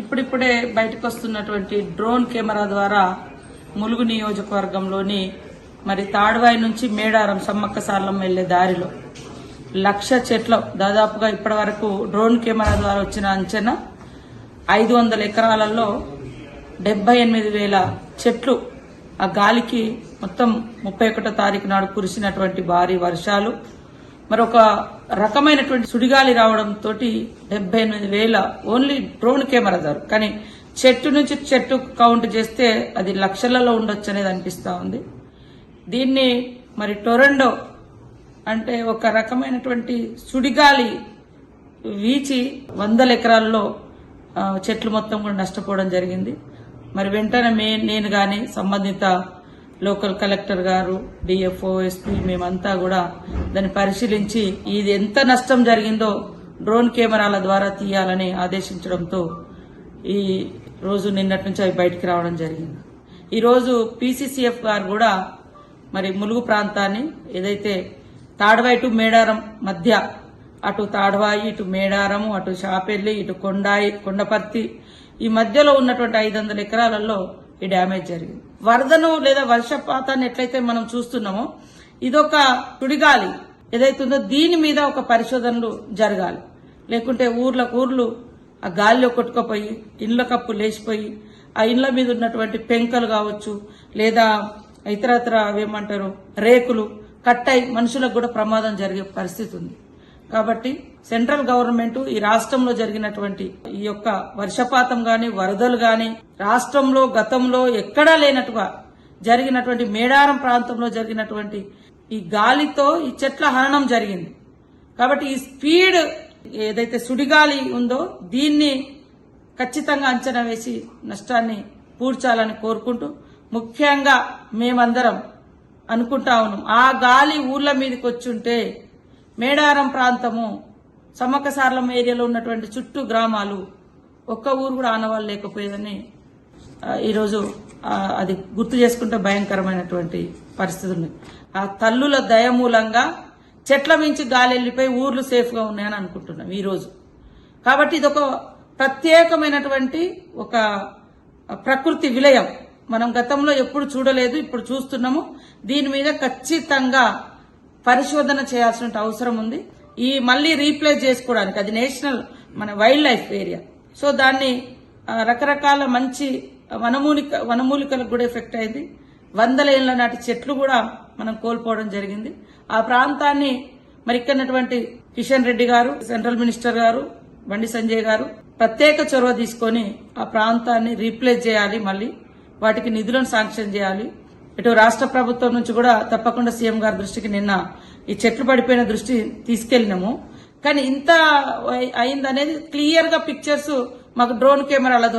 ఇప్పుడిప్పుడే బయటకు వస్తున్నటువంటి డ్రోన్ కెమెరా ద్వారా ములుగు నియోజకవర్గంలోని మరి తాడువాయి నుంచి మేడారం సమ్మక్క సార్లం వెళ్ళే దారిలో లక్ష చెట్ల దాదాపుగా ఇప్పటి వరకు డ్రోన్ కెమెరా ద్వారా వచ్చిన అంచనా ఐదు వందల ఎకరాలలో డెబ్బై ఎనిమిది వేల చెట్లు ఆ గాలికి మొత్తం ముప్పై ఒకటో తారీఖు నాడు కురిసినటువంటి భారీ వర్షాలు. మరొక రకమైనటువంటి సుడిగాలి రావడంతో డెబ్బై ఎనిమిది వేల ఓన్లీ డ్రోన్ కెమెరా ధర కానీ చెట్టు నుంచి చెట్టు కౌంట్ చేస్తే అది లక్షలలో ఉండొచ్చు అనేది అనిపిస్తూ ఉంది. దీన్ని మరి టొరండో అంటే ఒక రకమైనటువంటి సుడిగాలి వీచి వందల ఎకరాల్లో చెట్లు మొత్తం కూడా నష్టపోవడం జరిగింది. మరి వెంటనే మే నేను కానీ సంబంధిత లోకల్ కలెక్టర్ గారు డిఎఫ్ఓ ఎస్పీ మేమంతా కూడా దాన్ని పరిశీలించి ఇది ఎంత నష్టం జరిగిందో డ్రోన్ కెమెరాల ద్వారా తీయాలని ఆదేశించడంతో ఈ రోజు నిన్నటి నుంచి అవి బయటికి రావడం జరిగింది. ఈరోజు పీసీసీఎఫ్ గారు కూడా మరి ములుగు ప్రాంతాన్ని ఏదైతే తాడవాయి టు మేడారం మధ్య అటు తాడవాయి ఇటు మేడారము అటు షాపెల్లి ఇటు కొండాయి కొండపర్తి ఈ మధ్యలో ఉన్నటువంటి ఐదు వందల ఎకరాలలో ఈ డ్యామేజ్ జరిగింది. వరదను లేదా వర్షపాతాన్ని ఎట్లయితే మనం చూస్తున్నామో ఇదొక సుడిగాలి ఏదైతుందో దీని మీద ఒక పరిశోధనలు జరగాలి. లేకుంటే ఊర్లకు ఊర్లు ఆ గాలిలో కొట్టుకుపోయి ఇండ్ల కప్పు లేచిపోయి ఆ ఇండ్ల మీద ఉన్నటువంటి పెంకలు కావచ్చు లేదా ఇతరత్ర ఏమంటారు రేకులు కట్టయి మనుషులకు కూడా ప్రమాదం జరిగే పరిస్థితి ఉంది. కాబట్టి సెంట్రల్ గవర్నమెంట్ ఈ రాష్ట్రంలో జరిగినటువంటి ఈ యొక్క వర్షపాతం గాని వరదలు గాని రాష్ట్రంలో గతంలో ఎక్కడా లేనట్టుగా జరిగినటువంటి మేడారం ప్రాంతంలో జరిగినటువంటి ఈ గాలితో ఈ చెట్ల హననం జరిగింది. కాబట్టి ఈ స్పీడ్ ఏదైతే సుడిగాలి ఉందో దీన్ని ఖచ్చితంగా అంచనా వేసి నష్టాన్ని పూడ్చాలని కోరుకుంటూ ముఖ్యంగా మేమందరం అనుకుంటా ఉన్నాం. ఆ గాలి ఊర్ల మీదకి వచ్చుంటే మేడారం ప్రాంతము సమ్మక్కసార్లం ఏరియాలో ఉన్నటువంటి చుట్టూ గ్రామాలు ఒక్క ఊరు కూడా ఆనవాళ్ళు లేకపోయేదని ఈరోజు అది గుర్తు చేసుకుంటే భయంకరమైనటువంటి పరిస్థితి ఉంది. ఆ తల్లుల దయ మూలంగా చెట్ల మించి గాలి వెళ్ళిపోయి ఊర్లు సేఫ్గా ఉన్నాయని అనుకుంటున్నాం ఈరోజు. కాబట్టి ఇదొక ప్రత్యేకమైనటువంటి ఒక ప్రకృతి విలయం. మనం గతంలో ఎప్పుడు చూడలేదు ఇప్పుడు చూస్తున్నాము. దీని మీద ఖచ్చితంగా పరిశోధన చేయాల్సిన అవసరం ఉంది. ఈ మళ్ళీ రీప్లేస్ చేసుకోవడానికి అది నేషనల్ మన వైల్డ్ లైఫ్ ఏరియా. సో దాన్ని రకరకాల మంచి వనమూలిక వనమూలికలకు కూడా ఎఫెక్ట్ అయింది. వందల ఏళ్ళ నాటి చెట్లు కూడా మనం కోల్పోవడం జరిగింది. ఆ ప్రాంతాన్ని మరి ఇక్కడటువంటి కిషన్ రెడ్డి గారు సెంట్రల్ మినిస్టర్ గారు బండి సంజయ్ గారు ప్రత్యేక చొరవ తీసుకొని ఆ ప్రాంతాన్ని రీప్లేస్ చేయాలి మళ్ళీ. వాటికి నిధులను శాంక్షన్ చేయాలి. ఇటు రాష్ట్ర ప్రభుత్వం నుంచి కూడా తప్పకుండా సీఎం గారి దృష్టికి నిన్న ఈ చెట్లు పడిపోయిన దృష్టి తీసుకెళ్ళినాము కానీ ఇంత అయిందనేది క్లియర్గా పిక్చర్స్ మాకు డ్రోన్ కెమెరాల